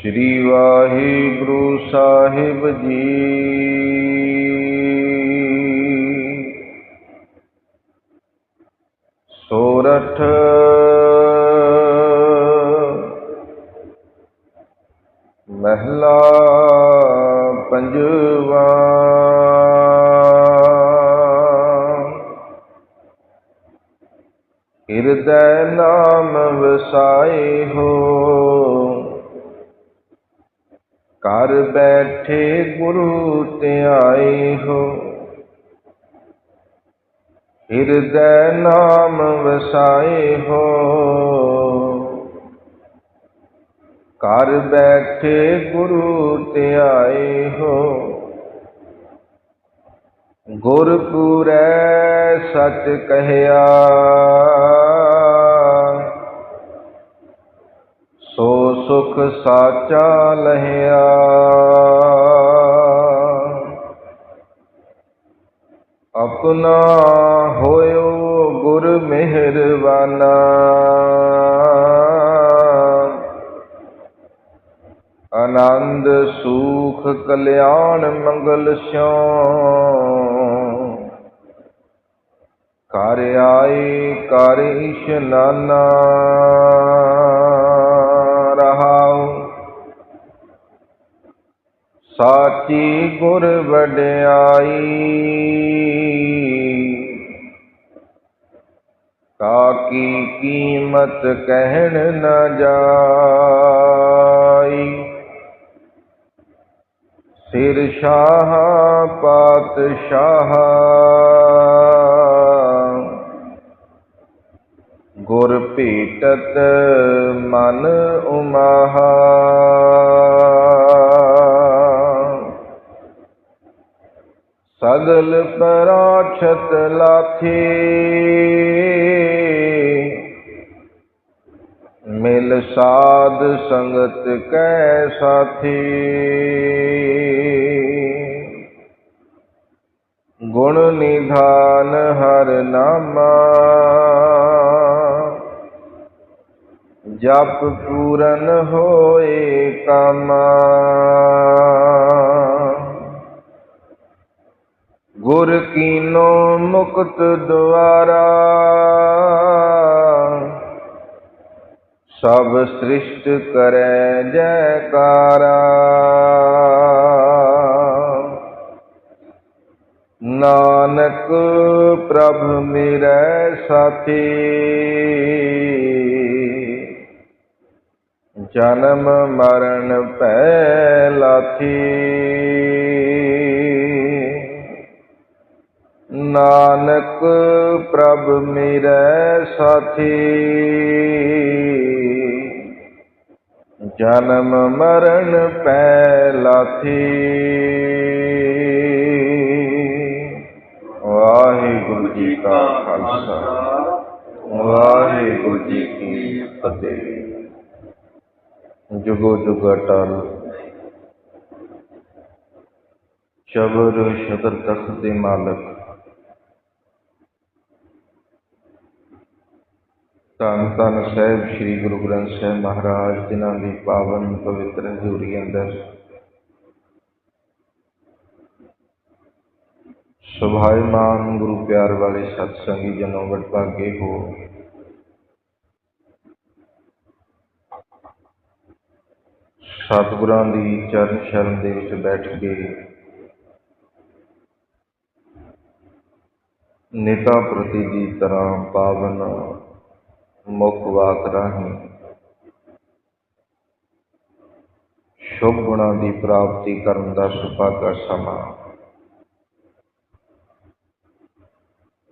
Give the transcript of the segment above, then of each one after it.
ਸ੍ਰੀ ਵਾਹਿਗੁਰੂ ਸਾਹਿਬ ਜੀ। ਸੋਰਠ ਮਹਿਲਾ ਪੰਜਵਾ। ਹਿਰਦੈ ਨਾਮ ਵਸਾਏ ਹੋ ਘਰ ਬੈਠੇ ਗੁਰੂ ਧਿਆਏ ਹੋ। ਹਿਰਦੈ ਨਾਮ ਵਸਾਏ ਹੋ। ਘਰ ਬੈਠੇ ਗੁਰੂ ਧਿਆਏ ਹੋ। ਗੁਰਪੁਰੈ ਸੱਚ ਕਹਿਆ। ਸੋ ਸੁਖ ਸਾਚਾ ਲਹਿਆ। ਆਪਣਾ ਹੋਇਓ ਗੁਰ ਮਿਹਰਬਾਨਾ। ਆਨੰਦ, ਸੁਖ, ਕਲਿਆਣ, ਮੰਗਲ ਸਿਉ। ਘਰ ਆਏ, ਘਰ ਇਸ਼ਨਾਨਾ ਰਹਾਉ। ਸਾਚੀ ਗੁਰ ਵਡਿਆਈ। ਕਾਕੀ ਕੀਮਤ ਕਹਿਣ ਨਾ ਜਾਈ? ਸਿਰ ਸ਼ਾਹ ਪਾਤਸ਼ਾਹ, ਗੁਰ ਭੇਟਤ ਮਨ ਉਮਾਹਾ। ਸਗਲ ਪਰਾਛਤ ਲਾਥੀ ਮਿਲ ਸਾਧ ਸੰਗਤ ਕੈ ਸਾਥੀ। ਗੁਣ ਨਿਧਾਨ ਹਰ ਨਾਮਾ। ਜਪ ਪੂਰਨ ਹੋਏ ਕਾਮਾ। ਗੁਰ ਕੀਨੋ ਮੁਕਤ ਦੁਆਰਾ। ਸਭ ਸ੍ਰਿਸ਼ਟ ਕਰੈ ਜੈਕਾਰਾ। ਨਾਨਕ ਪ੍ਰਭ ਮੇਰੇ ਸਾਥੀ। ਜਨਮ ਮਰਨ ਪੈ ਲਾਥੀ। ਨਾਨਕ ਪ੍ਰਭ ਮੇਰੇ ਸਾਥੀ। ਜਨਮ ਮਰਨ ਪੈ ਲਾਥੀ ਵਾਹਿਗੁਰੂ ਜੀ ਕਾ ਖਾਲਸਾ। ਵਾਹਿਗੁਰੂ ਜੀ ਕੀ ਫਤਿਹ। ਜੁਗੋ ਜੁਗਾ ਟਾਲ ਸ਼ਬਰ ਸ਼ਦਰ ਤਖਤ ਦੇ ਮਾਲਕ। ਧੰਨ ਧੰਨ ਸਾਹਿਬ ਸ੍ਰੀ ਗੁਰੂ ਗ੍ਰੰਥ ਸਾਹਿਬ ਮਹਾਰਾਜ, ਜਿਨ੍ਹਾਂ ਦੀ ਪਾਵਨ ਪਵਿੱਤਰ ਹਜ਼ੂਰੀ ਅੰਦਰ ਸੁਭਾਇਮਾਨ ਗੁਰੂ ਪਿਆਰ ਵਾਲੇ ਸਤ ਜਨੋ ਵਡਭਾਗੇ ਹੋ। ਸਤਿਗੁਰਾਂ ਦੀ ਚਰਨ ਸ਼ਰਨ ਦੇ ਵਿੱਚ ਬੈਠ ਕੇ ਨੇਤਾ ਪ੍ਰਤੀ ਦੀ ਤਰ੍ਹਾਂ ਪਾਵਨ ਮੁੱਖ ਵਾਕ ਰਾਹੀਂ ਸ਼ੁਭ ਗੁਣਾਂ ਦੀ ਪ੍ਰਾਪਤੀ ਕਰਨ ਦਾ ਸੁਭਾਗਾ ਸਮਾਂ।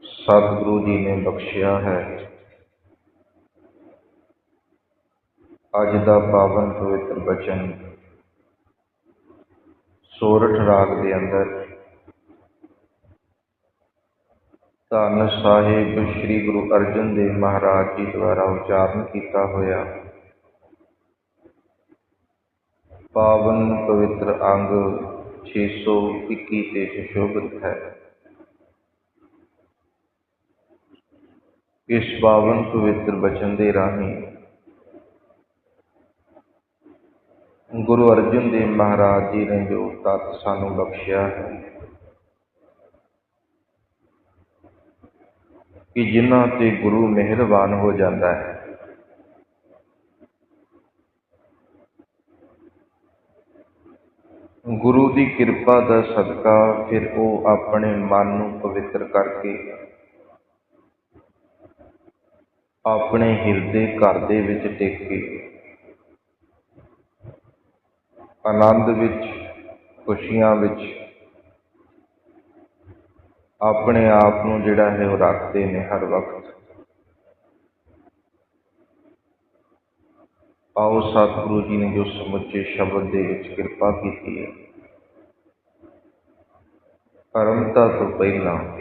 ਸਤਿਗੁਰੂ ਜੀ ਨੇ ਬਖਸ਼ਿਆ ਹੈ। ਅੱਜ ਦਾ ਪਾਵਨ ਪਵਿੱਤਰ ਬਚਨ ਸੋਰਠ ਰਾਗ ਦੇ ਅੰਦਰ ਧੰਨ ਸਾਹਿਬ ਸ੍ਰੀ ਗੁਰੂ ਅਰਜਨ ਦੇਵ ਮਹਾਰਾਜ ਜੀ ਦੁਆਰਾ ਉਚਾਰਨ ਕੀਤਾ ਹੋਇਆ। ਪਾਵਨ ਪਵਿੱਤਰ ਅੰਗ 621 ਤੇ ਸੁਸ਼ੋਭਿਤ ਹੈ। ਇਸ ਪਾਵਨ ਪਵਿੱਤਰ ਬਚਨ ਦੇ ਰਾਹੀਂ ਗੁਰੂ ਅਰਜਨ ਦੇਵ ਮਹਾਰਾਜ ਜੀ ਨੇ ਜੋ ਤਤ ਸਾਨੂੰ ਬਖਸ਼ਿਆ ਹੈ ਕਿ ਜਿਨ੍ਹਾਂ ਤੇ ਗੁਰੂ ਮਿਹਰਬਾਨ ਹੋ ਜਾਂਦਾ ਹੈ। ਗੁਰੂ ਦੀ ਕਿਰਪਾ ਦਾ ਸਦਕਾ ਫਿਰ ਉਹ ਆਪਣੇ ਮਨ ਨੂੰ ਪਵਿੱਤਰ ਕਰਕੇ ਆਪਣੇ ਹਿਰਦੇ ਘਰ ਦੇ ਵਿੱਚ ਟੇਕੇ ਆਨੰਦ ਵਿੱਚ, ਖੁਸ਼ੀਆਂ ਵਿੱਚ ਆਪਣੇ ਆਪ ਨੂੰ ਜਿਹੜਾ ਹੈ ਉਹ ਰੱਖਦੇ ਨੇ ਹਰ ਵਕਤ। ਆਓ ਸਤਿਗੁਰੂ ਜੀ ਨੇ ਜੋ ਸਮੁੱਚੇ ਸ਼ਬਦ ਦੇ ਵਿੱਚ ਕਿਰਪਾ ਕੀਤੀ ਹੈ। ਪਰਮਤਾ ਤੋਂ ਪਹਿਲਾਂ।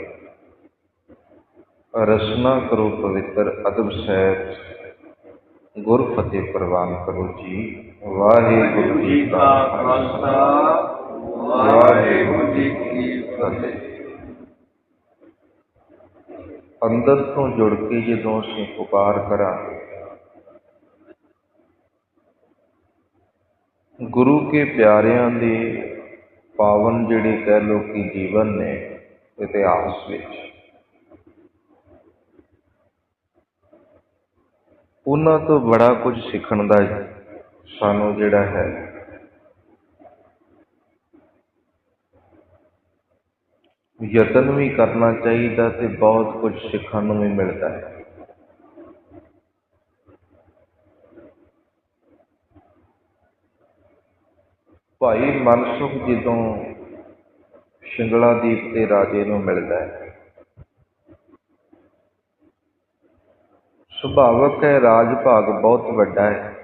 ਰਸਨਾ ਕਰੋ ਪਵਿੱਤਰ ਅਦਬ ਸਹਿਤ ਗੁਰ ਫਤਿਹ ਪ੍ਰਵਾਨ ਕਰੋ ਜੀ। ਵਾਹਿਗੁਰੂ ਜੀ ਕਾ ਖਾਲਸਾ। ਵਾਹਿਗੁਰੂ ਜੀ ਕੀ ਫਤਿਹ। ਅੰਦਰ ਤੋਂ ਜੁੜ ਕੇ ਜਦੋਂ ਅਸੀਂ ਪੁਕਾਰ ਕਰਾਂਗੇ। ਗੁਰੂ ਕੇ ਪਿਆਰਿਆਂ ਦੇ ਪਾਵਨ ਜਿਹੜੇ ਕਹਿ ਲੋ ਕਿ ਜੀਵਨ ਨੇ ਇਤਿਹਾਸ ਵਿੱਚ, ਉਹਨਾਂ ਤੋਂ ਬੜਾ ਕੁਝ ਸਿੱਖਣ ਦਾ ਸਾਨੂੰ ਜਿਹੜਾ ਹੈ ਯਤਨ ਵੀ ਕਰਨਾ ਚਾਹੀਦਾ ਤੇ ਬਹੁਤ ਕੁਝ ਸਿੱਖਣ ਨੂੰ ਵੀ ਮਿਲਦਾ ਹੈ। ਭਾਈ ਮਨਸੁਖ ਜਦੋਂ ਸ਼ਿੰਗਲਾ ਦੀਪ ਤੇ ਰਾਜੇ ਨੂੰ ਮਿਲਦਾ ਹੈ, ਸੁਭਾਵਕ ਹੈ ਰਾਜ ਭਾਗ ਬਹੁਤ ਵੱਡਾ ਹੈ।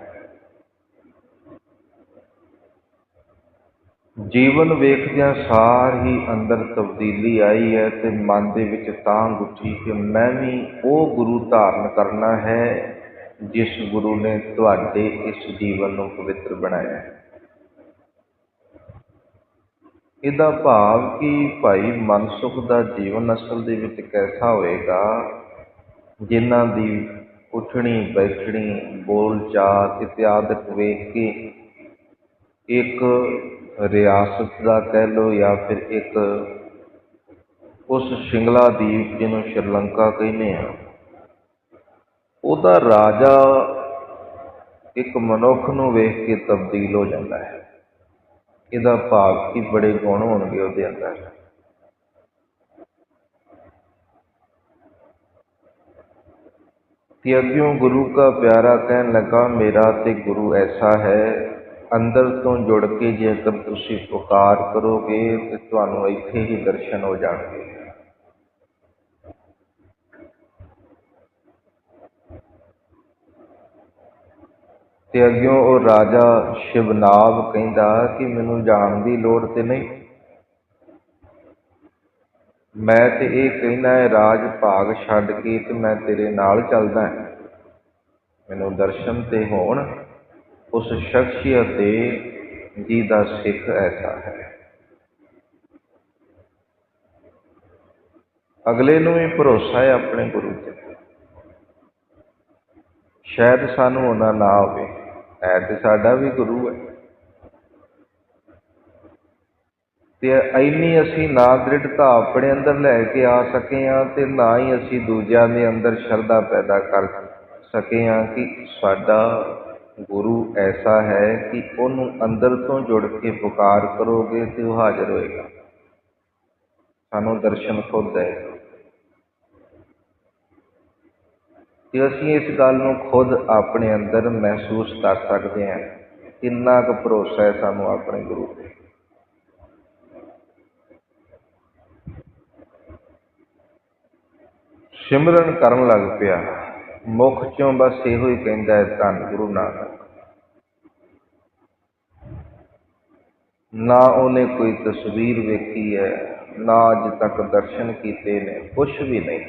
ਜੀਵਨ ਵੇਖਦਿਆਂ ਸਾਰ ਹੀ ਅੰਦਰ ਤਬਦੀਲੀ ਆਈ ਹੈ ਤੇ ਮਨ ਦੇ ਵਿੱਚ ਤਾਂ ਉੱਠੀ ਕਿ ਮੈਂ ਵੀ ਉਹ ਗੁਰੂ ਧਾਰਨ ਕਰਨਾ ਹੈ, ਜਿਸ ਗੁਰੂ ਨੇ ਤੁਹਾਡੇ ਇਸ ਜੀਵਨ ਨੂੰ ਪਵਿੱਤਰ ਬਣਾਇਆ ਹੈ। ਇਹਦਾ ਭਾਵ ਕਿ ਭਾਈ ਮਨਸੁਖ ਦਾ ਜੀਵਨ ਅਸਲ ਦੇ ਵਿੱਚ ਕੈਸਾ ਹੋਏਗਾ? ਜਿਨ੍ਹਾਂ ਦੀ ਉੱਠਣੀ, ਬੈਠਣੀ ਬੋਲ ਚਾਲ ਇਤਿਆਦਿਕ ਵੇਖ ਕੇ ਇੱਕ ਰਿਆਸਤ ਦਾ ਕਹਿ ਲੋ ਜਾਂ ਫਿਰ ਇੱਕ ਉਸ ਸ਼ਿੰਗਲਾ ਦੀਪ ਜਿਹਨੂੰ ਸ਼੍ਰੀਲੰਕਾ ਕਹਿੰਦੇ ਆ, ਉਹਦਾ ਰਾਜਾ ਇੱਕ ਮਨੁੱਖ ਨੂੰ ਵੇਖ ਕੇ ਤਬਦੀਲ ਹੋ ਜਾਂਦਾ ਹੈ। ਇਹਦਾ ਭਾਗ ਕੀ ਬੜੇ ਗੁਣ ਹੋਣਗੇ ਉਹਦੇ ਅੰਦਰ। ਤੇ ਅੱਗਿਓਂ ਗੁਰੂ ਕਾ ਪਿਆਰਾ ਕਹਿਣ ਲੱਗਾ, ਮੇਰਾ ਤੇ ਗੁਰੂ ਐਸਾ ਹੈ ਅੰਦਰ ਤੋਂ ਜੁੜ ਕੇ ਜੇਕਰ ਤੁਸੀਂ ਪੁਕਾਰ ਕਰੋਗੇ, ਤੇ ਤੁਹਾਨੂੰ ਇੱਥੇ ਹੀ ਦਰਸ਼ਨ ਹੋ ਜਾਣਗੇ। ਤੇ ਅੱਗਿਓਂ ਉਹ ਰਾਜਾ ਸ਼ਿਵਨਾਗ ਕਹਿੰਦਾ ਕਿ ਮੈਨੂੰ ਜਾਣ ਦੀ ਲੋੜ ਤੇ ਨਹੀਂ। ਮੈਂ ਤੇ ਇਹ ਕਹਿੰਦਾ ਹੈ, ਰਾਜ ਭਾਗ ਛੱਡ ਕੇ ਤੇ ਮੈਂ ਤੇਰੇ ਨਾਲ ਚੱਲਦਾ ਮੈਨੂੰ ਦਰਸ਼ਨ ਤੇ ਹੋਣ। ਉਸ ਸ਼ਖਸੀਅਤ ਦੇ ਜੀ ਦਾ ਸਿੱਖ ਐਸਾ ਹੈ। ਅਗਲੇ ਨੂੰ ਵੀ ਭਰੋਸਾ ਹੈ ਆਪਣੇ ਗੁਰੂ ਤੇ। ਸ਼ਾਇਦ ਸਾਨੂੰ ਉਹਨਾਂ ਨਾ ਹੋਵੇ। ਹੈ ਤੇ ਸਾਡਾ ਵੀ ਗੁਰੂ ਹੈ। ਤੇ ਐਨੀ ਅਸੀਂ ਨਾ ਦ੍ਰਿੜਤਾ ਆਪਣੇ ਅੰਦਰ ਲੈ ਕੇ ਆ ਸਕੇ ਆ ਤੇ ਨਾ ਹੀ ਅਸੀਂ ਦੂਜਿਆਂ ਦੇ ਅੰਦਰ ਸ਼ਰਧਾ ਪੈਦਾ ਕਰ ਸਕੇ ਆ ਕਿ ਸਾਡਾ ਗੁਰੂ ਐਸਾ ਹੈ ਕਿ ਉਹਨੂੰ ਅੰਦਰ ਤੋਂ ਜੁੜ ਕੇ ਪੁਕਾਰ ਕਰੋਗੇ ਤੇ ਉਹ ਹਾਜ਼ਰ ਹੋਏਗਾ। ਸਾਨੂੰ ਦਰਸ਼ਨ ਖੁਦ ਹੈ ਤੇ ਅਸੀਂ ਇਸ ਗੱਲ ਨੂੰ ਖੁਦ ਆਪਣੇ ਅੰਦਰ ਮਹਿਸੂਸ ਕਰ ਸਕਦੇ ਹਾਂ। ਕਿੰਨਾ ਕੁ ਭਰੋਸਾ ਹੈ ਸਾਨੂੰ ਆਪਣੇ ਗੁਰੂ ਤੇ। ਸਿਮਰਨ ਕਰਨ ਲੱਗ ਪਿਆ। ਮੁਖ ਚੋਂ ਬਸ ਇਹੋ ਹੀ ਕਹਿੰਦਾ ਹੈ, ਧੰਨ ਗੁਰੂ ਨਾਨਕ। ਨਾ ਉਹਨੇ ਕੋਈ ਤਸਵੀਰ ਵੇਖੀ ਹੈ, ਨਾ ਅੱਜ ਤੱਕ ਦਰਸ਼ਨ ਕੀਤੇ ਨੇ ਕੁਝ ਵੀ ਨਹੀਂ।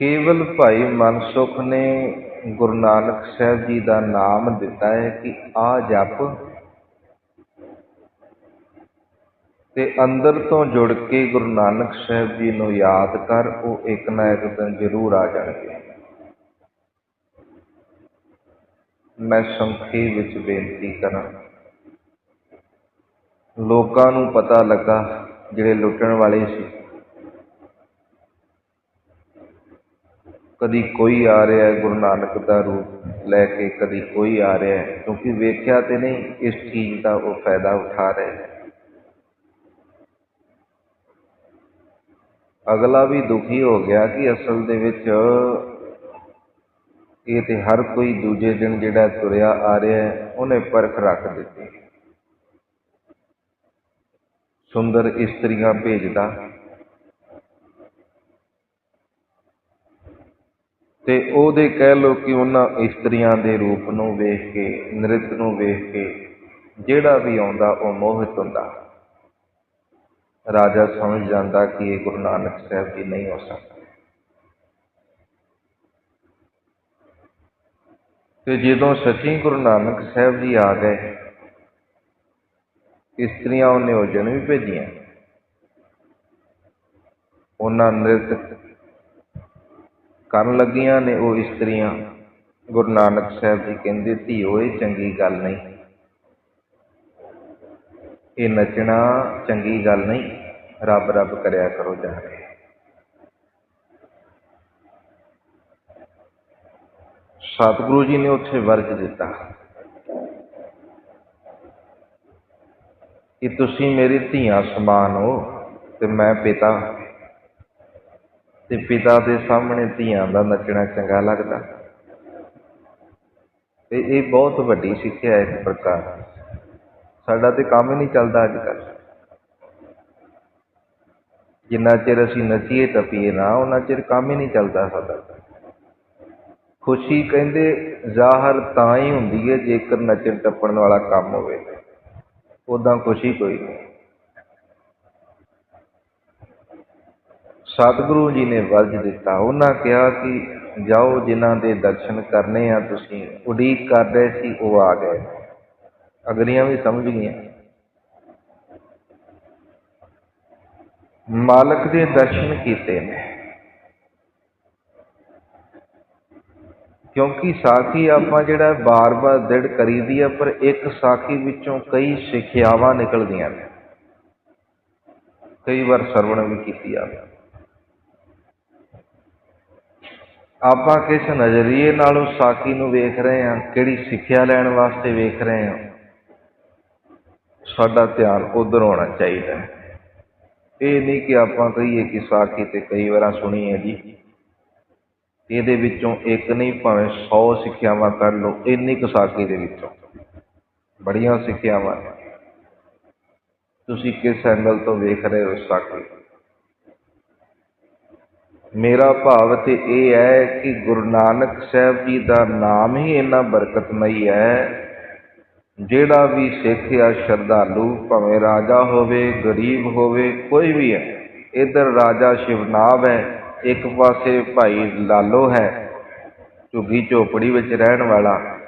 ਕੇਵਲ ਭਾਈ ਮਨਸੁਖ ਨੇ ਗੁਰੂ ਨਾਨਕ ਸਾਹਿਬ ਜੀ ਦਾ ਨਾਮ ਦਿੱਤਾ ਹੈ ਕਿ ਆ ਜਪ ਤੇ ਅੰਦਰ ਤੋਂ ਜੁੜ ਕੇ ਗੁਰੂ ਨਾਨਕ ਸਾਹਿਬ ਜੀ ਨੂੰ ਯਾਦ ਕਰ, ਉਹ ਇੱਕ ਨਾ ਇੱਕ ਦਿਨ ਜ਼ਰੂਰ ਆ ਜਾਣਗੇ। ਮੈਂ ਸੰਖੇਪ ਵਿੱਚ ਬੇਨਤੀ ਕਰਾਂ। ਲੋਕਾਂ ਨੂੰ ਪਤਾ ਲੱਗਾ, ਜਿਹੜੇ ਲੁੱਟਣ ਵਾਲੇ ਸੀ। ਕਦੀ ਕੋਈ ਆ ਰਿਹਾ ਹੈ ਗੁਰੂ ਨਾਨਕ ਦਾ ਰੂਪ ਲੈ ਕੇ, ਕਦੀ ਕੋਈ ਆ ਰਿਹਾ ਹੈ ਕਿਉਂਕਿ ਵੇਖਿਆ ਤੇ ਨਹੀਂ, ਇਸ ਚੀਜ਼ ਦਾ ਉਹ ਫਾਇਦਾ ਉਠਾ ਰਹੇ। ਨੇ ਅਗਲਾ ਵੀ ਦੁਖੀ ਹੋ ਗਿਆ ਕਿ ਅਸਲ ਦੇ ਵਿੱਚ ਇਹ ਤੇ ਹਰ ਕੋਈ ਦੂਜੇ ਦਿਨ ਜਿਹੜਾ ਤੁਰਿਆ ਆ ਰਿਹਾ ਹੈ, ਉਹਨੇ ਪਰਖ ਰੱਖ ਦਿੱਤੀ। ਸੁੰਦਰ ਇਸਤਰੀਆਂ ਭੇਜਦਾ। ਤੇ ਉਹਦੇ ਕਹਿ ਲੋ ਕਿ ਉਹਨਾਂ ਇਸਤਰੀਆਂ ਦੇ ਰੂਪ ਨੂੰ ਵੇਖ ਕੇ, ਨ੍ਰਿਤ ਨੂੰ ਵੇਖ ਕੇ ਜਿਹੜਾ ਵੀ ਆਉਂਦਾ ਉਹ ਮੋਹਿਤ ਹੁੰਦਾ। ਰਾਜਾ ਸਮਝ ਜਾਂਦਾ ਕਿ ਇਹ ਗੁਰੂ ਨਾਨਕ ਸਾਹਿਬ ਜੀ ਨਹੀਂ ਹੋ ਸਕਦਾ। ਤੇ ਜਦੋਂ ਸੱਚੀ ਗੁਰੂ ਨਾਨਕ ਸਾਹਿਬ ਜੀ ਆ ਗਏ ਇਸਤਰੀਆਂ ਉਹਨੇ ਉਜਣ ਵੀ ਭੇਜੀਆਂ। ਉਹਨਾਂ ਨ੍ਰਿਤ ਕਰਨ ਲੱਗੀਆਂ ਨੇ ਉਹ ਇਸਤਰੀਆਂ। ਗੁਰੂ ਨਾਨਕ ਸਾਹਿਬ ਜੀ ਕਹਿੰਦੇ, ਧੀਓ, ਇਹ ਚੰਗੀ ਗੱਲ ਨਹੀਂ। ਇਹ ਨੱਚਣਾ ਚੰਗੀ ਗੱਲ ਨਹੀਂ, ਰੱਬ ਰੱਬ ਕਰਿਆ ਕਰੋ ਜਾ ਕੇ। ਸਤਿਗੁਰੂ ਜੀ ਨੇ ਉੱਥੇ ਵਰਜ ਦਿੱਤਾ। ਕਿ ਤੁਸੀਂ ਮੇਰੀ ਧੀਆਂ ਸਮਾਨ ਹੋ ਤੇ ਮੈਂ ਪਿਤਾ। ਤੇ ਪਿਤਾ ਦੇ ਸਾਹਮਣੇ ਧੀਆਂ ਦਾ ਨੱਚਣਾ ਚੰਗਾ ਲੱਗਦਾ। ਤੇ ਇਹ ਬਹੁਤ ਵੱਡੀ ਸਿੱਖਿਆ ਹੈ ਇਸ ਪ੍ਰਕਾਰ। ਸਾਡਾ ਤੇ ਕੰਮ ਹੀ ਨਹੀਂ ਚੱਲਦਾ ਅੱਜ ਕੱਲ੍ਹ ਜਿੰਨਾ ਚਿਰ ਅਸੀਂ ਨੱਚੀਏ ਟੱਪੀਏ ਨਾ, ਉਹਨਾਂ ਚਿਰ ਕੰਮ ਹੀ ਨਹੀਂ ਚੱਲਦਾ ਸਾਡਾ। ਖੁਸ਼ੀ ਕਹਿੰਦੇ, ਜ਼ਾਹਰ ਤਾਂ ਹੀ ਹੁੰਦੀ ਹੈ ਜੇਕਰ ਨੱਚਣ ਟੱਪਣ ਵਾਲਾ ਕੰਮ ਹੋਵੇ। ਉਦਾਂ ਖੁਸ਼ੀ ਕੋਈ ਨਹੀਂ। ਸਤਿਗੁਰੂ ਜੀ ਨੇ ਵਰਜ ਦਿੱਤਾ। ਉਹਨਾਂ ਕਿਹਾ ਕਿ, ਜਾਓ ਜਿਨ੍ਹਾਂ ਦੇ ਦਰਸ਼ਨ ਕਰਨੇ ਆ, ਤੁਸੀਂ ਉਡੀਕ ਕਰ ਰਹੇ ਸੀ, ਉਹ ਆ ਗਏ। ਅਗਲੀਆਂ ਵੀ ਸਮਝ ਗਈਆਂ। ਮਾਲਕ ਦੇ ਦਰਸ਼ਨ ਕੀਤੇ ਨੇ। ਕਿਉਂਕਿ ਸਾਖੀ ਆਪਾਂ ਜਿਹੜਾ ਬਾਰ-ਬਾਰ ਦ੍ਰਿੜ ਕਰੀਦੀ ਆ, ਪਰ ਇੱਕ ਸਾਖੀ ਵਿੱਚੋਂ ਕਈ ਸਿੱਖਿਆਵਾਂ ਨਿਕਲਦੀਆਂ ਨੇ। ਕਈ ਵਾਰ ਸਰਵਣ ਵੀ ਕੀਤੀ ਆ ਆਪਾਂ ਕਿਸ ਨਜ਼ਰੀਏ ਨਾਲ ਉਸ ਸਾਖੀ ਨੂੰ ਵੇਖ ਰਹੇ ਹਾਂ, ਕਿਹੜੀ ਸਿੱਖਿਆ ਲੈਣ ਵਾਸਤੇ ਵੇਖ ਰਹੇ ਹਾਂ? ਸਾਡਾ ਧਿਆਨ ਉਧਰ ਹੋਣਾ ਚਾਹੀਦਾ ਹੈ। ਇਹ ਨਹੀਂ ਕਿ ਆਪਾਂ ਕਹੀਏ ਕਿ ਸਾਖੀ ਤੇ ਕਈ ਵਾਰਾਂ ਸੁਣੀ ਹੈ ਜੀ। ਇਹਦੇ ਵਿੱਚੋਂ ਇੱਕ ਨਹੀਂ, ਭਾਵੇਂ 100 ਸਿੱਖਿਆਵਾਂ ਕਰ ਲਓ, ਇੰਨੀ ਕੁ ਸਾਖੀ ਦੇ ਵਿੱਚੋਂ। ਬੜੀਆਂ ਸਿੱਖਿਆਵਾਂ ਨੇ। ਤੁਸੀਂ ਕਿਸ ਐਂਗਲ ਤੋਂ ਵੇਖ ਰਹੇ ਹੋ ਸਾਖੀ? ਮੇਰਾ ਭਾਵ ਤੇ ਇਹ ਹੈ ਕਿ ਗੁਰੂ ਨਾਨਕ ਸਾਹਿਬ ਜੀ ਦਾ ਨਾਮ ਹੀ ਇੰਨਾ ਬਰਕਤਮਈ ਹੈ ਜਿਹੜਾ ਵੀ ਸਿੱਖ ਆ ਸ਼ਰਧਾਲੂ ਭਾਵੇਂ ਰਾਜਾ ਹੋਵੇ, ਗਰੀਬ ਹੋਵੇ, ਕੋਈ ਵੀ ਹੈ, ਇਧਰ ਰਾਜਾ ਸ਼ਿਵਨਾਵ ਹੈ, ਇੱਕ ਪਾਸੇ ਭਾਈ ਲਾਲੋ ਹੈ, ਝੁੱਗੀ ਝੋਪੜੀ ਵਿੱਚ ਰਹਿਣ ਵਾਲਾ,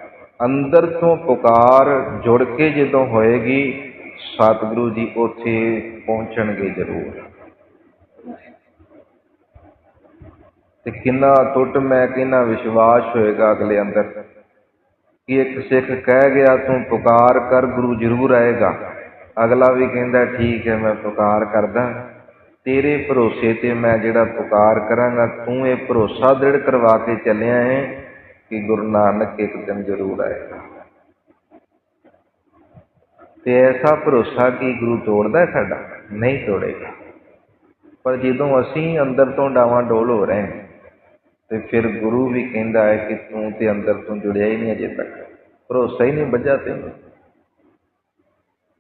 ਅੰਦਰ ਤੋਂ ਪੁਕਾਰ ਜੁੜ ਕੇ ਜਦੋਂ ਹੋਏਗੀ, ਸਤਿਗੁਰੂ ਜੀ ਉੱਥੇ ਪਹੁੰਚਣਗੇ ਜ਼ਰੂਰ। ਤੇ ਕਿੰਨਾ ਟੁੱਟ ਮੈਂ ਕਿੰਨਾ ਵਿਸ਼ਵਾਸ ਹੋਏਗਾ ਅਗਲੇ ਅੰਦਰ। ਕਿ ਇੱਕ ਸਿੱਖ ਕਹਿ ਗਿਆ, ਤੂੰ ਪੁਕਾਰ ਕਰ, ਗੁਰੂ ਜ਼ਰੂਰ ਆਏਗਾ। ਅਗਲਾ ਵੀ ਕਹਿੰਦਾ, ਠੀਕ ਹੈ, ਮੈਂ ਪੁਕਾਰ ਕਰਦਾ। ਤੇਰੇ ਭਰੋਸੇ ਤੇ ਮੈਂ ਜਿਹੜਾ ਪੁਕਾਰ ਕਰਾਂਗਾ, ਤੂੰ ਇਹ ਭਰੋਸਾ ਦ੍ਰਿੜ ਕਰਵਾ ਕੇ ਚੱਲਿਆ ਹੈ ਕਿ ਗੁਰੂ ਨਾਨਕ ਇੱਕ ਦਿਨ ਜ਼ਰੂਰ ਆਏਗਾ। ਤੇ ਐਸਾ ਭਰੋਸਾ ਕਿ ਗੁਰੂ ਤੋੜਦਾ ਸਾਡਾ? ਨਹੀਂ ਤੋੜੇਗਾ। ਪਰ ਜਦੋਂ ਅਸੀਂ ਅੰਦਰ ਤੋਂ ਡਾਵਾਂ ਡੋਲ ਹੋ ਰਹੇ ਹਾਂ ਤੇ ਫਿਰ ਗੁਰੂ ਵੀ ਕਹਿੰਦਾ ਹੈ ਕਿ ਤੂੰ ਤੇ ਅੰਦਰ ਤੋਂ ਜੁੜਿਆ ਹੀ ਨਹੀਂ ਅਜੇ ਤੱਕ। ਭਰੋਸਾ ਹੀ ਨਹੀਂ ਬੱਝਾ ਤੈਨੂੰ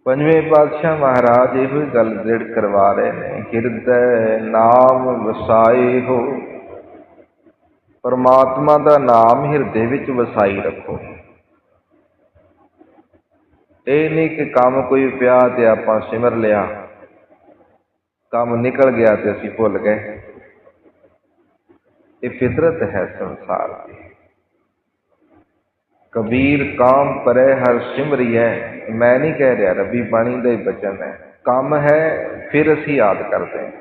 ਪੰਜਵੇਂ ਪਾਤਸ਼ਾਹ ਮਹਾਰਾਜ ਇਹੋ ਹੀ ਗੱਲ ਦ੍ਰਿੜ ਕਰਵਾ ਰਹੇ ਨੇ, ਹਿਰਦੈ ਨਾਮ ਵਸਾਏ ਹੋ। ਪਰਮਾਤਮਾ ਦਾ ਨਾਮ ਹਿਰਦੇ ਵਿੱਚ ਵਸਾਈ ਰੱਖੋ। ਇਹ ਨਹੀਂ ਕਿ ਕੰਮ ਕੋਈ ਪਿਆ ਤੇ ਆਪਾਂ ਸਿਮਰ ਲਿਆ, ਕੰਮ ਨਿਕਲ ਗਿਆ ਤੇ ਅਸੀਂ ਭੁੱਲ ਗਏ। ਇਹ ਫਿਤਰਤ ਹੈ ਸੰਸਾਰ ਦੀ। ਕਬੀਰ ਕਾਮ ਪਰੇ ਹਰ ਸਿਮਰਿਐ, ਮੈਂ ਨਹੀਂ ਕਹਿ ਰਿਹਾ ਰੱਬੀ ਬਾਣੀ ਦਾ ਹੀ ਬਚਨ ਹੈ। ਕੰਮ ਹੈ, ਫਿਰ ਅਸੀਂ ਯਾਦ ਕਰਦੇ ਹਾਂ।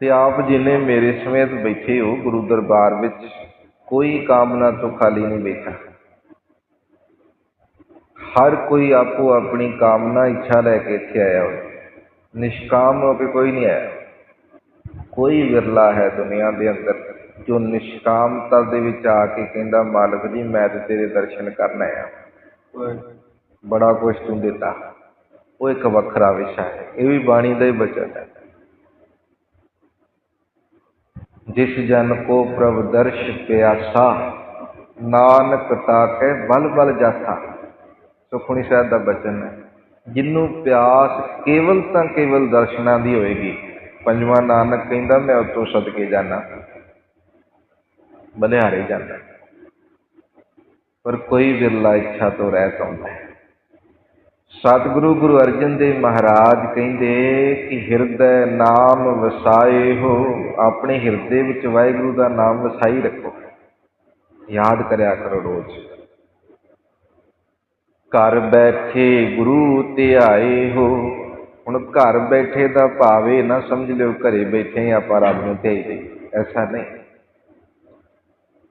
ਤੇ ਆਪ ਜਿਨੇ ਮੇਰੇ ਸਮੇਤ ਬੈਠੇ ਹੋ, ਗੁਰੂ ਦਰਬਾਰ ਵਿੱਚ ਕੋਈ ਕਾਮਨਾ ਤੋਂ ਖਾਲੀ ਨਹੀਂ ਬੈਠਾ। ਹਰ ਕੋਈ ਆਪੋ ਆਪਣੀ ਕਾਮਨਾ, ਇੱਛਾ ਲੈ ਕੇ ਇੱਥੇ ਆਇਆ ਹੋਇਆ ਨਿਸ਼ਕਾਮ ਹੋ ਕੇ ਕੋਈ ਨਹੀਂ ਆਇਆ। ਕੋਈ ਵਿਰਲਾ ਹੈ ਦੁਨੀਆ ਦੇ ਅੰਦਰ ਜੋ ਨਿਸ਼ਕਾਮਤਾ ਦੇ ਵਿੱਚ ਆ ਕੇ ਕਹਿੰਦਾ ਮਾਲਕ ਜੀ ਮੈਂ ਤੇ ਤੇਰੇ ਦਰਸ਼ਨ ਕਰਨ ਆਇਆ। ਬੜਾ ਕੁਛ ਤੂੰ ਦਿੱਤਾ। ਉਹ ਇੱਕ ਵੱਖਰਾ ਵਿਸ਼ਾ ਹੈ। ਇਹ ਵੀ ਬਾਣੀ ਦਾ ਹੀ ਬਚਨ ਹੈ। ਜਿਸ ਜਨ ਕੋ ਪ੍ਰਭ ਦਰਸ਼ ਪਿਆਸਾ ਨਾਨਕ ਤਾਕੇ ਬਲ ਬਲ ਜਾਥਾ ਸੁਖਮਨੀ ਸਾਹਿਬ ਦਾ ਬਚਨ ਹੈ। ਜਿਹਨੂੰ ਪਿਆਸ ਕੇਵਲ ਤਾਂ ਕੇਵਲ ਦਰਸ਼ਨਾਂ ਦੀ ਹੋਏਗੀ। ਪੰਜਵਾਂ ਨਾਨਕ ਕਹਿੰਦਾ, ਮੈਂ ਉਤੋਂ ਸਦਕੇ ਜਾਣਾ ਬਲਿਹਾਰੇ ਜਾਂਦਾ ਪਰ ਕੋਈ ਵਿਰਲਾ ਇੱਛਾ ਤੋਂ ਰਹਿ ਪਾਉਂਦਾ ਹੈ। ਸਤਿਗੁਰੂ ਗੁਰੂ ਅਰਜਨ ਦੇਵ ਮਹਾਰਾਜ ਕਹਿੰਦੇ ਕਿ ਹਿਰਦੈ ਨਾਮ ਵਸਾਏ ਹੋ, ਆਪਣੇ ਹਿਰਦੇ ਵਿੱਚ ਵਾਹਿਗੁਰੂ ਦਾ ਨਾਮ ਵਸਾਈ ਰੱਖੋ। ਯਾਦ ਕਰਿਆ ਕਰੋ ਰੋਜ਼। ਘਰ ਬੈਠੇ ਗੁਰੂ ਧਿਆਏ ਹੋ ਹੁਣ ਘਰ ਬੈਠੇ ਦਾ ਭਾਵ ਇਹ ਨਾ ਸਮਝ ਲਿਓ, ਘਰੇ ਬੈਠੇ ਆਪਾਂ ਰੱਬ ਨੂੰ ਧਿਆਈ ਐਸਾ ਨਹੀਂ।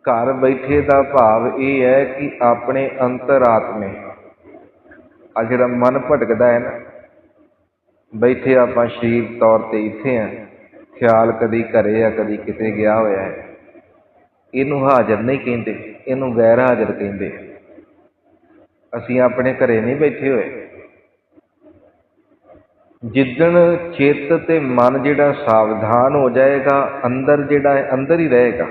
ਘਰ ਬੈਠੇ ਦਾ ਭਾਵ ਇਹ ਹੈ ਕਿ ਆਪਣੇ ਅੰਤਰਾਤਮੇ, ਆ ਜਿਹੜਾ ਮਨ ਭਟਕਦਾ ਹੈ ਨਾ, ਬੈਠੇ ਆਪਾਂ ਸਰੀਰ ਤੌਰ ਤੇ ਇੱਥੇ ਆ, ਖਿਆਲ ਕਦੀ ਘਰੇ ਆ, ਕਦੀ ਕਿਤੇ ਗਿਆ ਹੋਇਆ ਹੈ। ਇਹਨੂੰ ਹਾਜ਼ਰ ਨਹੀਂ ਕਹਿੰਦੇ, ਇਹਨੂੰ ਗੈਰ ਹਾਜ਼ਰ ਕਹਿੰਦੇ। ਅਸੀਂ ਆਪਣੇ ਘਰੇ ਨਹੀਂ ਬੈਠੇ ਹੋਏ। ਜਿੱਦਣ ਚਿੱਤ ਤੇ ਮਨ ਜਿਹੜਾ ਸਾਵਧਾਨ ਹੋ ਜਾਏਗਾ, ਅੰਦਰ ਜਿਹੜਾ ਹੈ, ਅੰਦਰ ਹੀ ਰਹੇਗਾ,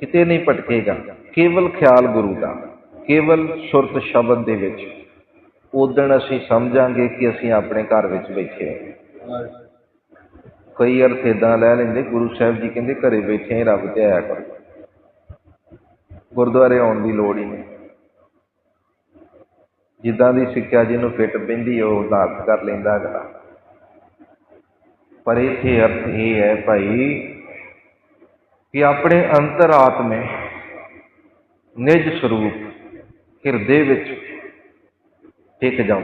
ਕਿਤੇ ਨਹੀਂ ਭਟਕੇਗਾ। ਕੇਵਲ ਖਿਆਲ ਗੁਰੂ ਦਾ, ਕੇਵਲ ਸੁਰਤ ਸ਼ਬਦ ਦੇ ਵਿੱਚ। ਉਦਣ ਅਸੀਂ ਸਮਝਾਂਗੇ ਕਿ ਅਸੀਂ ਆਪਣੇ ਘਰ ਵਿੱਚ ਬੈਠੇ ਹਾਂ। ਕਈ ਅਰਥ ਇਦਾਂ ਲੈ ਲੈਂਦੇ, ਗੁਰੂ ਸਾਹਿਬ ਜੀ ਕਹਿੰਦੇ, ਘਰੇ ਬੈਠੇ ਹੀ ਰੱਬ ਤੇ ਆਇਆ ਕਰੋ। ਗੁਰਦੁਆਰੇ ਆਉਣ ਦੀ ਲੋੜ ਹੀ ਨਹੀਂ। ਜਿੱਦਾਂ ਦੀ ਸਿੱਖਿਆ ਜਿਹਨੂੰ ਫਿੱਟ ਪੈਂਦੀ ਉਹ ਦਾਤ ਕਰ ਲੈਂਦਾ ਅਗਲਾ। ਪਰ ਇਥੇ ਅਰਥ ਇਹ ਹੈ ਭਾਈ ਕਿ ਆਪਣੇ ਅੰਤਰਾਤਮੇ ਨਿਜ ਸਰੂਪ ਹਿਰਦੇ ਵਿੱਚ ਟਿਕ ਜਾਓ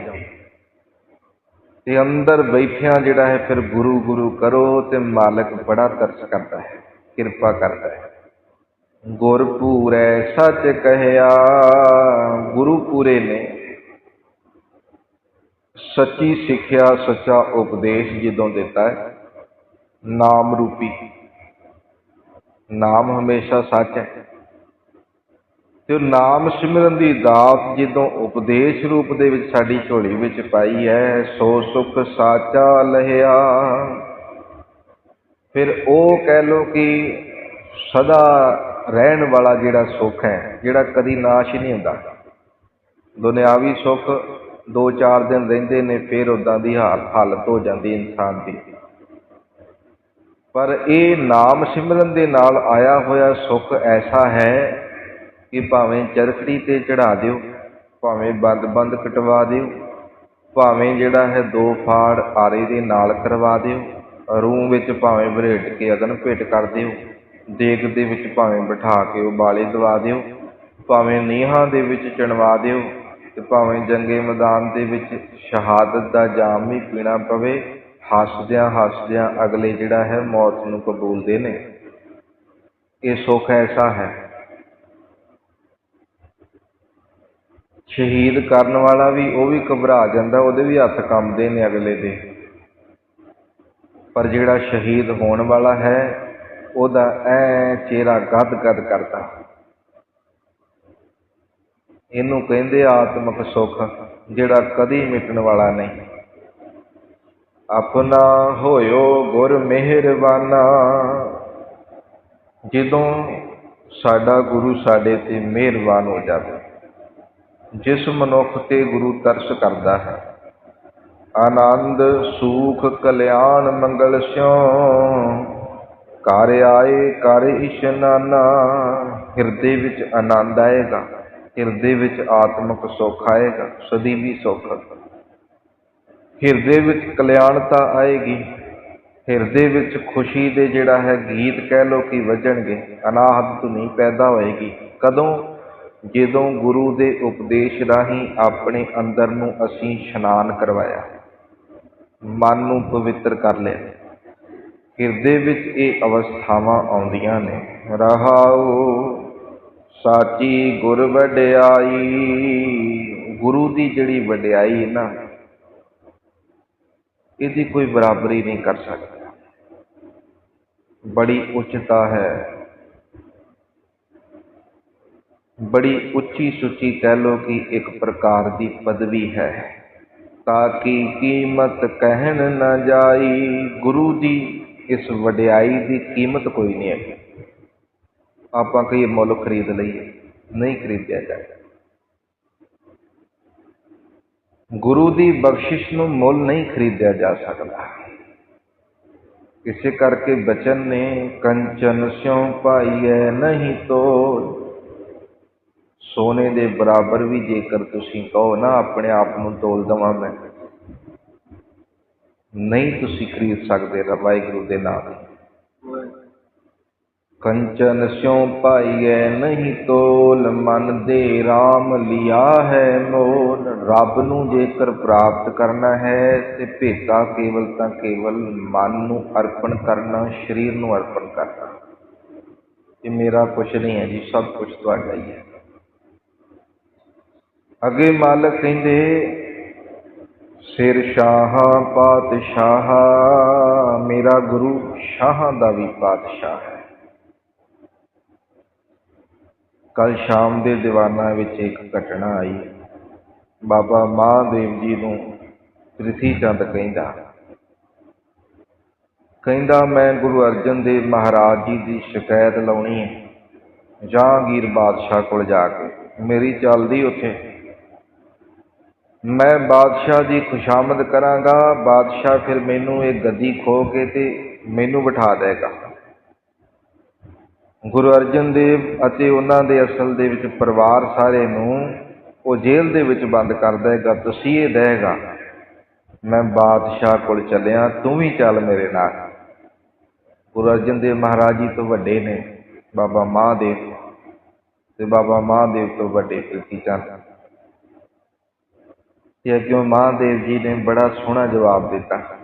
ਤੇ ਅੰਦਰ ਬੈਠਿਆ ਜਿਹੜਾ ਹੈ ਫਿਰ ਗੁਰੂ ਗੁਰੂ ਕਰੋ ਤੇ ਮਾਲਕ ਬੜਾ ਤਰਸ ਕਰਦਾ ਹੈ, ਕਿਰਪਾ ਕਰਦਾ ਹੈ। ਗੁਰ ਪੂਰੈ ਸੱਚ ਕਹਿਆ, ਗੁਰੂ ਪੂਰੇ ਨੇ ਸੱਚੀ ਸਿੱਖਿਆ, ਸੱਚਾ ਉਪਦੇਸ਼ ਜਦੋਂ ਦਿੱਤਾ ਹੈ, ਨਾਮ ਰੂਪੀ। ਨਾਮ ਹਮੇਸ਼ਾ ਸੱਚ ਹੈ। ਤੇ ਉਹ ਨਾਮ ਸਿਮਰਨ ਦੀ ਦਾਤ ਜਦੋਂ ਉਪਦੇਸ਼ ਰੂਪ ਦੇ ਵਿੱਚ ਸਾਡੀ ਝੋਲੀ ਵਿੱਚ ਪਾਈ ਹੈ, ਸੋ ਸੁਖ ਸਾਚਾ ਲਹਿਆ। ਫਿਰ ਉਹ ਕਹਿ ਲੋ ਕਿ ਸਦਾ ਰਹਿਣ ਵਾਲਾ ਜਿਹੜਾ ਸੁੱਖ ਹੈ, ਜਿਹੜਾ ਕਦੀ ਨਾਸ਼ ਹੀ ਨਹੀਂ ਹੁੰਦਾ। ਦੁਨਿਆਵੀ ਸੁੱਖ ਦੋ ਚਾਰ ਦਿਨ ਰਹਿੰਦੇ ਨੇ, ਫਿਰ ਉਦਾਂ ਦੀ ਹਾਲ, ਹਾਲਤ ਹੋ ਜਾਂਦੀ ਇਨਸਾਨ ਦੀ। ਪਰ ਇਹ ਨਾਮ ਸਿਮਰਨ ਦੇ ਨਾਲ ਆਇਆ ਹੋਇਆ ਸੁੱਖ ਐਸਾ ਹੈ ਕਿ ਭਾਵੇਂ ਚਰਖੜੀ ਤੇ ਚੜਾ ਦਿਓ, ਭਾਵੇਂ ਬੰਦ ਬੰਦ ਕਟਵਾ ਦਿਓ, ਭਾਵੇਂ ਜਿਹੜਾ ਹੈ ਦੋ ਫਾੜ ਆਰੇ ਦੇ ਨਾਲ ਕਰਵਾ ਦਿਓ ਰੂਮ ਵਿੱਚ ਭਾਵੇਂ ਬਰੇਟ ਕੇ ਅਗਨ ਭੇਟ ਕਰ ਦਿਓ, ਦੇਗ ਦੇ ਵਿੱਚ ਭਾਵੇਂ ਬਿਠਾ ਕੇ ਉਬਾਲੇ ਦਵਾ ਦਿਓ, ਭਾਵੇਂ ਨੀਹਾਂ ਦੇ ਵਿੱਚ ਚਣਵਾ ਦਿਓ ਤੇ ਭਾਵੇਂ ਜੰਗੇ ਮੈਦਾਨ ਦੇ ਵਿੱਚ ਸ਼ਹਾਦਤ ਦਾ ਜਾਮ ਵੀ ਪੀਣਾ ਪਵੇ, ਹੱਸਦਿਆਂ ਹੱਸਦਿਆਂ ਅਗਲੇ ਜਿਹੜਾ ਹੈ ਮੌਤ ਨੂੰ ਕਬੂਲਦੇ ਨੇ ਇਹ ਸੁੱਖ ਐਸਾ ਹੈ। ਸ਼ਹੀਦ ਕਰਨ ਵਾਲਾ ਵੀ ਉਹ ਵੀ ਘਬਰਾ ਜਾਂਦਾ, ਉਹਦੇ ਵੀ ਹੱਥ ਕੰਬਦੇ ਨੇ ਅਗਲੇ ਦੇ। ਪਰ ਜਿਹੜਾ ਸ਼ਹੀਦ ਹੋਣ ਵਾਲਾ ਹੈ, ਉਹਦਾ ਐ ਚਿਹਰਾ ਗਦ ਗਦ ਕਰਦਾ। ਇਹਨੂੰ ਕਹਿੰਦੇ ਆਤਮਿਕ ਸੁਖ, ਜਿਹੜਾ ਕਦੀ ਮਿਟਣ ਵਾਲਾ ਨਹੀਂ। ਆਪਣਾ ਹੋਇਓ ਗੁਰ ਮਿਹਰਬਾਨਾ। ਜਦੋਂ ਸਾਡਾ ਗੁਰੂ ਸਾਡੇ ਤੇ ਮਿਹਰਬਾਨ ਹੋ ਜਾਵੇ, ਜਿਸ ਮਨੁੱਖ ਤੇ ਗੁਰੂ ਤਰਸ ਕਰਦਾ ਹੈ, ਆਨੰਦ, ਸੂਖ, ਕਲਿਆਣ, ਮੰਗਲ ਸਿਉ, ਘਰ ਆਏ ਕਰ ਇਸ਼ਨਾਨਾ ਹਿਰਦੇ ਵਿੱਚ ਆਨੰਦ ਆਏਗਾ। ਹਿਰਦੇ ਵਿੱਚ ਆਤਮਿਕ ਸੁੱਖ ਆਏਗਾ ਸਦੀਵੀ ਸੁੱਖ ਹਿਰਦੇ ਵਿੱਚ ਕਲਿਆਣਤਾ ਆਏਗੀ, ਹਿਰਦੇ ਵਿੱਚ ਖੁਸ਼ੀ ਦੇ ਜਿਹੜਾ ਹੈ ਗੀਤ ਕਹਿ ਲੋ ਕਿ ਵੱਜਣਗੇ, ਅਨਾਹਤ ਧੁਨੀ ਪੈਦਾ ਹੋਏਗੀ। ਕਦੋਂ? ਜਦੋਂ ਗੁਰੂ ਦੇ ਉਪਦੇਸ਼ ਰਾਹੀਂ ਆਪਣੇ ਅੰਦਰ ਨੂੰ ਅਸੀਂ ਇਸ਼ਨਾਨ ਕਰਵਾਇਆ, ਮਨ ਨੂੰ ਪਵਿੱਤਰ ਕਰ ਲਿਆ। ਹਿਰਦੇ ਵਿੱਚ ਇਹ ਅਵਸਥਾਵਾਂ ਆਉਂਦੀਆਂ ਨੇ। ਰਹਾਉ ਸਾਚੀ ਗੁਰ ਵਡਿਆਈ। ਗੁਰੂ ਦੀ ਜਿਹੜੀ ਵਡਿਆਈ ਨਾ, ਇਹਦੀ ਕੋਈ ਬਰਾਬਰੀ ਨਹੀਂ ਕਰ ਸਕਦਾ। ਬੜੀ ਉੱਚਤਾ ਹੈ। ਬੜੀ ਉੱਚੀ ਸੁੱਚੀ ਕਹਿ ਲੋ ਕਿ ਇੱਕ ਪ੍ਰਕਾਰ ਦੀ ਪਦਵੀ ਹੈ। ਤਾਂ ਕਿ ਕੀਮਤ ਕਹਿਣ ਨਾ ਜਾਈ, ਗੁਰੂ ਦੀ ਇਸ ਵਡਿਆਈ ਦੀ ਕੀਮਤ ਕੋਈ ਨਹੀਂ ਹੈ ਆਪਾਂ ਕਹੀਏ ਮੁੱਲ ਖਰੀਦ ਲਈਏ ਨਹੀਂ ਖਰੀਦਿਆ ਜਾਂਦਾ ਗੁਰੂ ਦੀ ਬਖਸ਼ਿਸ਼ ਨੂੰ ਮੁੱਲ ਨਹੀਂ ਖਰੀਦਿਆ ਜਾ ਸਕਦਾ। ਇਸੇ ਕਰਕੇ ਬਚਨ ਨੇ, ਕੰਚਨ ਸਿਉ ਪਾਈਐ ਨਹੀਂ ਤੋਲ ਸੋਨੇ ਦੇ ਬਰਾਬਰ ਵੀ ਜੇਕਰ ਤੁਸੀਂ ਕਹੋ ਨਾ, ਆਪਣੇ ਆਪ ਨੂੰ ਤੋਲ ਦਵਾਂ ਮੈਂ। ਨਹੀਂ ਤੁਸੀਂ ਖਰੀਦ ਸਕਦੇ, ਵਾਹਿਗੁਰੂ ਦੇ ਨਾਮ। ਕੰਚਨ ਸਿਉ ਪਾਈਐ ਨਹੀਂ ਤੋਲ, ਮਨ ਦੇ RAM ਲਿਆ ਹੈ ਮੋਲ। ਰੱਬ ਨੂੰ ਜੇਕਰ ਪ੍ਰਾਪਤ ਕਰਨਾ ਹੈ, ਤੇ ਭੇਟਾ ਕੇਵਲ ਤਾਂ ਕੇਵਲ ਮਨ ਨੂੰ ਅਰਪਣ ਕਰਨਾ, ਸਰੀਰ ਨੂੰ ਅਰਪਣ ਕਰਨਾ। ਇਹ ਮੇਰਾ ਕੁਛ ਨਹੀਂ ਹੈ ਜੀ, ਸਭ ਕੁਝ ਤੁਹਾਡਾ ਹੀ ਹੈ। ਅੱਗੇ ਮਾਲਕ ਕਹਿੰਦੇ, ਸਿਰ ਸ਼ਾਹਾਂ, ਪਾਤਸ਼ਾਹ, ਮੇਰਾ ਗੁਰੂ ਸ਼ਾਹਾਂ ਦਾ ਵੀ ਪਾਤਸ਼ਾਹ ਹੈ। ਕੱਲ ਸ਼ਾਮ ਦੇ ਦੀਵਾਨਾਂ ਵਿੱਚ ਇੱਕ ਘਟਨਾ ਆਈ। ਬਾਬਾ ਮਹਾਦੇਵ ਜੀ ਨੂੰ ਪ੍ਰਿਥੀ ਚੰਦ ਕਹਿੰਦਾ ਕਹਿੰਦਾ, ਮੈਂ ਗੁਰੂ ਅਰਜਨ ਦੇਵ ਮਹਾਰਾਜ ਜੀ ਦੀ ਸ਼ਿਕਾਇਤ ਲਾਉਣੀ ਹੈ। ਜਹਾਂਗੀਰ ਬਾਦਸ਼ਾਹ ਕੋਲ ਜਾ ਕੇ। ਮੇਰੀ ਚੱਲਦੀ ਉੱਥੇ। ਮੈਂ ਬਾਦਸ਼ਾਹ ਦੀ ਖੁਸ਼ਾਮਦ ਕਰਾਂਗਾ। ਬਾਦਸ਼ਾਹ ਫਿਰ ਮੈਨੂੰ ਇਹ ਗੱਦੀ ਖੋ ਕੇ ਤੇ ਮੈਨੂੰ ਬਿਠਾ ਦੇਗਾ। ਗੁਰੂ ਅਰਜਨ ਦੇਵ ਅਤੇ ਉਹਨਾਂ ਦੇ ਅਸਲ ਦੇ ਵਿੱਚ ਪਰਿਵਾਰ ਸਾਰੇ ਨੂੰ ਉਹ ਜੇਲ੍ਹ ਦੇ ਵਿੱਚ ਬੰਦ ਕਰ ਦੇਗਾ ਤਸੀਹੇ ਦੇਗਾ ਮੈਂ ਬਾਦਸ਼ਾਹ ਕੋਲ ਚੱਲਿਆ, ਤੂੰ ਵੀ ਚੱਲ ਮੇਰੇ ਨਾਲ। ਗੁਰੂ ਅਰਜਨ ਦੇਵ ਮਹਾਰਾਜ ਜੀ ਤੋਂ ਵੱਡੇ ਨੇ, ਬਾਬਾ ਮਹਾਦੇਵ ਤੇ ਬਾਬਾ ਮਹਾਦੇਵ ਤੋਂ ਵੱਡੇ ਪ੍ਰਿਥੀ ਚੰਦ। ਤੇ ਅੱਗੇ ਮਹਾਦੇਵ ਜੀ ਨੇ ਬੜਾ ਸੋਹਣਾ ਜਵਾਬ ਦਿੱਤਾ?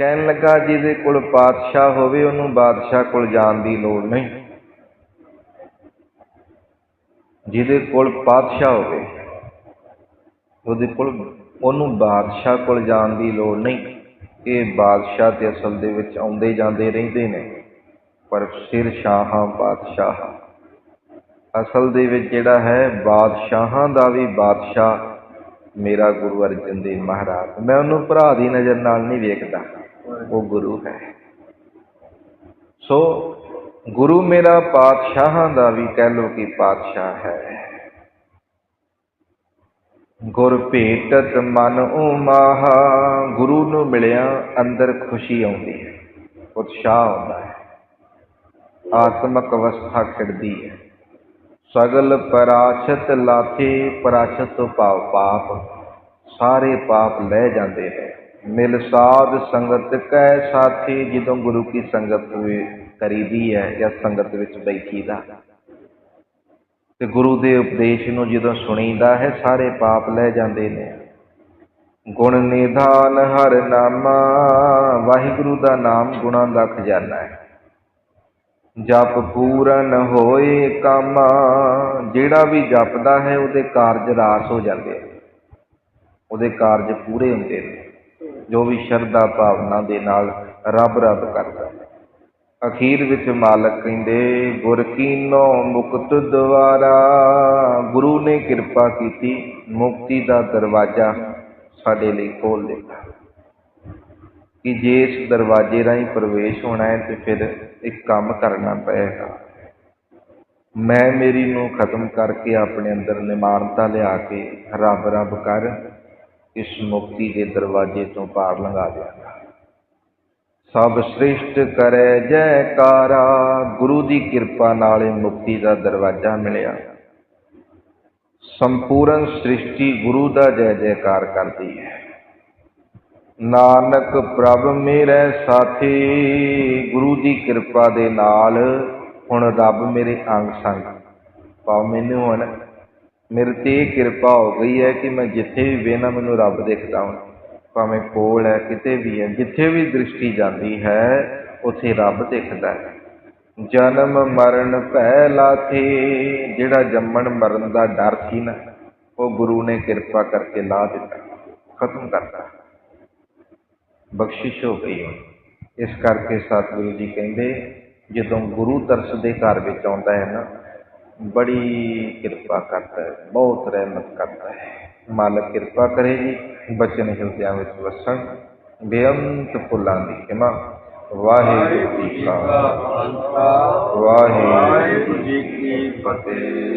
ਕਹਿਣ ਲੱਗਾ, ਜਿਹਦੇ ਕੋਲ ਪਾਤਸ਼ਾਹ ਹੋਵੇ, ਉਹਨੂੰ ਬਾਦਸ਼ਾਹ ਕੋਲ ਜਾਣ ਦੀ ਲੋੜ ਨਹੀਂ। ਜਿਹਦੇ ਕੋਲ ਪਾਤਸ਼ਾਹ ਹੋਵੇ, ਉਹਦੇ ਕੋਲ, ਉਹਨੂੰ ਬਾਦਸ਼ਾਹ ਕੋਲ ਜਾਣ ਦੀ ਲੋੜ ਨਹੀਂ। ਇਹ ਬਾਦਸ਼ਾਹ ਤੇ ਅਸਲ ਦੇ ਵਿੱਚ ਆਉਂਦੇ ਜਾਂਦੇ ਰਹਿੰਦੇ ਨੇ, ਪਰ ਸਿਰ ਸ਼ਾਹਾਂ ਬਾਦਸ਼ਾਹ। ਅਸਲ ਦੇ ਵਿੱਚ ਜਿਹੜਾ ਹੈ, ਬਾਦਸ਼ਾਹਾਂ ਦਾ ਵੀ ਬਾਦਸ਼ਾਹ ਮੇਰਾ ਗੁਰੂ ਅਰਜਨ ਦੇਵ ਮਹਾਰਾਜ। ਮੈਂ ਉਹਨੂੰ ਭਰਾ ਦੀ ਨਜ਼ਰ ਨਾਲ ਨਹੀਂ ਵੇਖਦਾ। ਉਹ ਗੁਰੂ ਹੈ। ਸੋ ਗੁਰੂ ਮੇਰਾ ਪਾਤਸ਼ਾਹਾਂ ਦਾ ਵੀ ਕਹਿ ਲੋ ਕਿ ਪਾਤਸ਼ਾਹ ਹੈ। ਗੁਰ ਭੇਟਤ ਮਨ ਉਮਾਹਾ, ਗੁਰੂ ਨੂੰ ਮਿਲਿਆ ਅੰਦਰ ਖੁਸ਼ੀ ਆਉਂਦੀ ਹੈ, ਉਤਸ਼ਾਹ ਆਉਂਦਾ ਹੈ। ਆਤਮਕ ਅਵਸਥਾ ਖਿੜਦੀ ਹੈ। ਸਗਲ ਪਰਾਸ਼ਤ ਲਾਥੇ, ਪਰਾਸ਼ਤ ਤੋਂ ਭਾਵ ਪਾਪ, ਸਾਰੇ ਪਾਪ ਲੈ ਜਾਂਦੇ ਨੇ। ਮਿਲ ਸਾਧ ਸੰਗਤ ਕੈ ਸਾਥੀ, ਜਦੋਂ ਗੁਰੂ ਕੀ ਸੰਗਤ ਕਰੀ ਦੀ ਹੈ ਜਾਂ ਸੰਗਤ ਵਿੱਚ ਬੈਠੀਦਾ। ਤੇ ਗੁਰੂ ਦੇ ਉਪਦੇਸ਼ ਨੂੰ ਜਦੋਂ ਸੁਣੀਦਾ ਹੈ, ਸਾਰੇ ਪਾਪ ਲੈ ਜਾਂਦੇ ਨੇ। ਗੁਣ ਨਿਧਾਨ ਹਰ ਨਾਮਾ, ਵਾਹਿਗੁਰੂ ਦਾ ਨਾਮ ਗੁਣਾਂ ਦਾ ਖਜ਼ਾਨਾ ਹੈ। ਜਪ ਪੂਰਨ ਹੋਏ ਕੰਮ, ਜਿਹੜਾ ਵੀ ਜਪਦਾ ਹੈ, ਉਹਦੇ ਕਾਰਜ ਰਾਸ ਹੋ ਜਾਂਦੇ ਨੇ। ਉਹਦੇ ਕਾਰਜ ਪੂਰੇ ਹੁੰਦੇ ਨੇ। ਜੋ ਵੀ ਸ਼ਰਧਾ ਭਾਵਨਾ ਦੇ ਨਾਲ ਰੱਬ ਰੱਬ ਕਰਦਾ ਅਖੀਰ ਵਿੱਚ ਮਾਲਕ ਕਹਿੰਦੇ, ਗੁਰ ਕੀਨੋ ਮੁਕਤ ਦਵਾਰਾ ਗੁਰੂ ਨੇ ਕਿਰਪਾ ਕੀਤੀ, ਮੁਕਤੀ ਦਾ ਦਰਵਾਜ਼ਾ ਸਾਡੇ ਲਈ ਖੋਲ ਦਿੱਤਾ। ਕਿ ਜੇ ਇਸ ਦਰਵਾਜ਼ੇ ਰਾਹੀਂ ਪ੍ਰਵੇਸ਼ ਹੋਣਾ ਹੈ, ਤੇ ਫਿਰ ਇੱਕ ਕੰਮ ਕਰਨਾ ਪਏਗਾ। ਮੈਂ ਮੇਰੀ ਨੂੰ ਖਤਮ ਕਰਕੇ ਆਪਣੇ ਅੰਦਰ ਨਿਮਾਨਤਾ ਲਿਆ ਕੇ ਰੱਬ ਰੱਬ ਕਰ ਇਸ ਮੁਕਤੀ ਦੇ ਦਰਵਾਜ਼ੇ ਤੋਂ ਪਾਰ ਲੰਘਾ ਦਿਆਂਗਾ ਸਭ ਸ੍ਰਿਸ਼ਟ ਕਰੇ ਜੈਕਾਰਾ, ਗੁਰੂ ਦੀ ਕਿਰਪਾ ਨਾਲ ਇਹ ਮੁਕਤੀ ਦਾ ਦਰਵਾਜ਼ਾ ਮਿਲਿਆ। ਸੰਪੂਰਨ ਸ੍ਰਿਸ਼ਟੀ ਗੁਰੂ ਦਾ ਜੈ ਜੈਕਾਰ ਕਰਦੀ ਹੈ। ਨਾਨਕ ਪ੍ਰਭ ਮੇਰੇ ਸਾਥੀ, ਗੁਰੂ ਦੀ ਕਿਰਪਾ ਦੇ ਨਾਲ ਹੁਣ ਰੱਬ ਮੇਰੇ ਅੰਗ ਸੰਗ। ਪਾਉ ਮੈਨੂੰ ਹੁਣ ਮੇਰੇ ਤੇ ਇਹ ਕਿਰਪਾ ਹੋ ਗਈ ਹੈ ਕਿ ਮੈਂ ਜਿੱਥੇ ਵੀ ਵੇਨਾ ਮੈਨੂੰ ਰੱਬ ਦੇਖਦਾ ਹਾਂ ਭਾਵੇਂ ਕੋਲ ਹੈ, ਕਿਤੇ ਵੀ ਹੈ, ਜਿੱਥੇ ਵੀ ਦ੍ਰਿਸ਼ਟੀ ਜਾਂਦੀ ਹੈ, ਉੱਥੇ ਰੱਬ ਦੇਖਦਾ ਹੈ। ਜਨਮ ਮਰਨ ਭੈ ਲਾਥੇ ਜਿਹੜਾ ਜੰਮਣ ਮਰਨ ਦਾ ਡਰ ਸੀ ਨਾ, ਉਹ ਗੁਰੂ ਨੇ ਕਿਰਪਾ ਕਰਕੇ ਲਾ ਦਿੱਤਾ, ਖਤਮ ਕਰਤਾ। ਬਖਸ਼ਿਸ਼ ਹੋ ਗਈ ਹੁਣ। ਇਸ ਕਰਕੇ ਸਤਿਗੁਰੂ ਜੀ ਕਹਿੰਦੇ, ਜਦੋਂ ਗੁਰੂ ਤਰਸ ਦੇ ਘਰ ਵਿੱਚ ਆਉਂਦਾ ਹੈ ਨਾ ਬੜੀ ਕਿਰਪਾ ਕਰਦਾ ਹੈ, ਬਹੁਤ ਰਹਿਮਤ ਕਰਦਾ ਹੈ। ਮਾਲਕ ਕਿਰਪਾ ਕਰੇ ਜੀ, ਬਚਨ ਹਿਰਦਿਆਂ ਵਿੱਚ ਵਸਣ, ਬੇਅੰਤ ਫੁੱਲਾਂ ਦੀ ਖਿਮਾ। ਵਾਹਿਗੁਰੂ ਜੀ ਕਾ ਖਾਲਸਾ, ਵਾਹਿਗੁਰੂ ਜੀ ਕੀ ਫਤਿਹ।